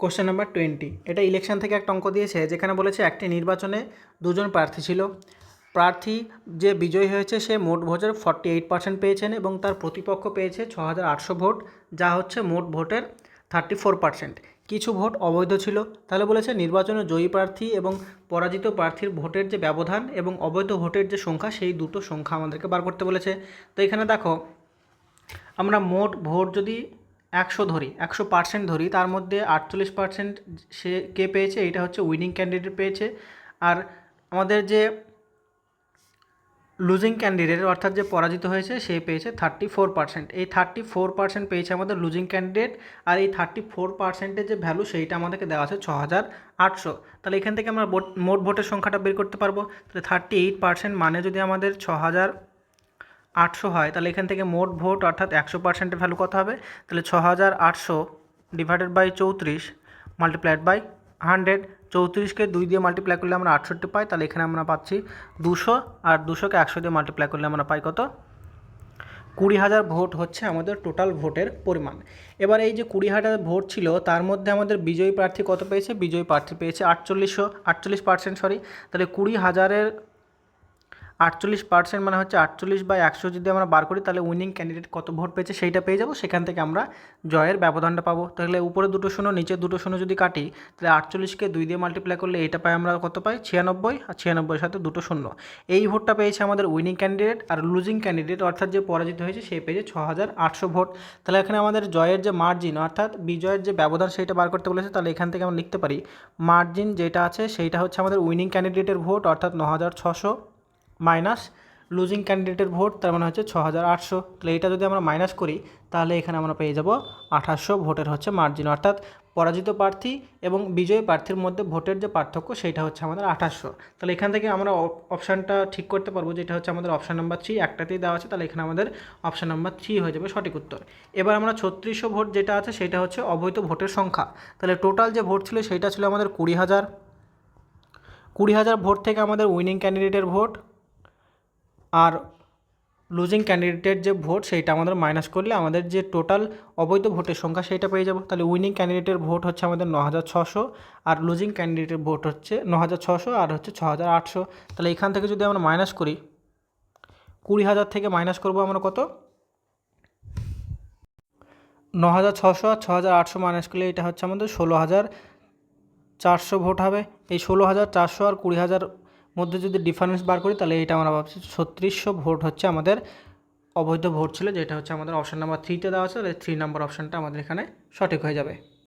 Question number twenty এটা election থেকে একটা অঙ্ক দিয়েছে, যেখানে বলেছে একটি নির্বাচনে দুজন প্রার্থী ছিল। প্রার্থী যে বিজয়ী হয়েছে, সে মোট ভোটের ফর্টি এইট পার্সেন্ট পেয়েছেন এবং তার প্রতিপক্ষ পেয়েছে ছ হাজার আটশো ভোট, যা হচ্ছে মোট ভোটের থার্টি ফোর পার্সেন্ট কিছু ভোট অবৈধ ছিল। তাহলে বলেছে নির্বাচনে জয়ী প্রার্থী এবং পরাজিত প্রার্থীর ভোটের যে ব্যবধান এবং অবৈধ ভোটের যে সংখ্যা, সেই দুটো সংখ্যা আমাদেরকে বার করতে বলেছে। তো এখানে দেখো, আমরা মোট ভোট যদি একশো ধরি, একশো পার্সেন্ট ধরি, তার মধ্যে আটচল্লিশ পার্সেন্ট সে কে পেয়েছে? এটা হচ্ছে উইনিং ক্যান্ডিডেট পেয়েছে। আর আমাদের যে লুজিং ক্যান্ডিডেট অর্থাৎ যে পরাজিত হয়েছে, সে পেয়েছে থার্টি ফোর পার্সেন্ট এই থার্টি ফোর পার্সেন্ট পেয়েছে আমাদের লুজিং ক্যান্ডিডেট আর এই থার্টি ফোর পার্সেন্টের যে ভ্যালু সেইটা আমাদেরকে দেওয়া আছে ছ হাজার আটশো। তাহলে এখান থেকে আমরা মোট ভোটের সংখ্যাটা বের করতে পারব। তাহলে থার্টি এইট পার্সেন্ট মানে যদি আমাদের ছ হাজার আটশো হয়, তাহলে এখান থেকে মোট ভোট অর্থাৎ একশো পার্সেন্টের ভ্যালু কত হবে? তাহলে ছ হাজার আটশো ডিভাইডেড বাই চৌত্রিশ মাল্টিপ্লাইড বাই হান্ড্রেড চৌত্রিশকে দুই দিয়ে মাল্টিপ্লাই করলে আমরা আটষট্টি পাই, তাহলে এখানে আমরা পাচ্ছি দুশো, আর দুশোকে একশো দিয়ে মাল্টিপ্লাই করলে আমরা পাই কত? কুড়ি হাজার ভোট হচ্ছে আমাদের টোটাল ভোটের পরিমাণ। এবার এই যে কুড়ি হাজার ভোট ছিল, তার মধ্যে আমাদের বিজয়ী প্রার্থী কত পেয়েছে? বিজয়ী প্রার্থী পেয়েছে আটচল্লিশশো, আটচল্লিশ পার্সেন্ট সরি তাহলে কুড়ি হাজারের আটচল্লিশ পার্সেন্ট মানে হচ্ছে আটচল্লিশ বা একশো যদি আমরা বার করি, তাহলে উইনিং ক্যান্ডিডেট কত ভোট পেয়েছে সেইটা পেয়ে যাব। সেখান থেকে আমরা জয়ের ব্যবধানটা পাবো। তাহলে উপরে দুটো শূন্য, নিচে দুটো শূন্য যদি কাটি, তাহলে আটচল্লিশকে দুই দিয়ে মাল্টিপ্লাই করলে এটা পাই আমরা কত পাই? ছিয়ানব্বই, আর ছিয়ানব্বইয়ের সাথে দুটো শূন্য। এই ভোটটা পেয়েছে আমাদের উইনিং ক্যান্ডিডেট আর লুজিং ক্যান্ডিডেট অর্থাৎ যে পরাজিত হয়েছে, সে পেয়েছে ছ হাজার আটশো ভোট। তাহলে এখানে আমাদের জয়ের যে মার্জিন অর্থাৎ বিজয়ের যে ব্যবধান সেইটা বার করতে বলেছে, তাহলে এখান থেকে আমরা লিখতে পারি মার্জিন যেটা আছে, সেইটা হচ্ছে আমাদের উইনিং ক্যান্ডিডেটের ভোট, অর্থাৎ ন হাজার ছশো। মাইনাস লুজিং ক্যান্ডিডেটের ভোট তার মানে হচ্ছে ছ হাজার আটশো। তাহলে এটা যদি আমরা মাইনাস করি, তাহলে এখানে আমরা পেয়ে যাব আঠাশশো ভোটের হচ্ছে মার্জিন অর্থাৎ পরাজিত প্রার্থী এবং বিজয়ী প্রার্থীর মধ্যে ভোটের যে পার্থক্য, সেইটা হচ্ছে আমাদের আঠাশশো তাহলে এখান থেকে আমরা অপশানটা ঠিক করতে পারব যেটা হচ্ছে আমাদের অপশান নাম্বার থ্রি একটাতেই দেওয়া আছে, তাহলে এখানে আমাদের অপশান নাম্বার থ্রি হয়ে যাবে সঠিক উত্তর। এবার আমরা ছত্রিশশো ভোট যেটা আছে, সেটা হচ্ছে অবৈধ ভোটের সংখ্যা। তাহলে টোটাল যে ভোট ছিল সেইটা ছিল আমাদের কুড়ি হাজার। কুড়ি হাজার ভোট থেকে আমাদের উইনিং ক্যান্ডিডেটের ভোট আর লুজিং ক্যান্ডিডেটের যে ভোট, সেইটা আমাদের মাইনাস করলে আমাদের যে টোটাল অবৈধ ভোটের সংখ্যা সেইটা পেয়ে যাব। তাহলে উইনিং ক্যান্ডিডেটের ভোট হচ্ছে আমাদের ন হাজার ছশো আর লুজিং ক্যান্ডিডেটের ভোট হচ্ছে ন হাজার ছশো আর হচ্ছে ছ হাজার আটশো। তাহলে এখান থেকে যদি আমরা মাইনাস করি, কুড়ি হাজার থেকে মাইনাস করব আমরা কত? ন হাজার ছশো আর ছ হাজার আটশো মাইনাস করলে এটা হচ্ছে আমাদের ষোলো হাজার চারশো ভোট হবে। এই ষোলো হাজার চারশো আর কুড়ি হাজার মধ্যে যদি ডিফারেন্স বার করি, তাহলে এটা আমরা ভাবছি ছত্রিশশো ভোট হচ্ছে আমাদের অবৈধ ভোট ছিল, যেটা হচ্ছে আমাদের অপশান নাম্বার থ্রিতে দেওয়া আছে, তাহলে থ্রি নাম্বার অপশানটা আমাদের এখানে সঠিক হয়ে যাবে।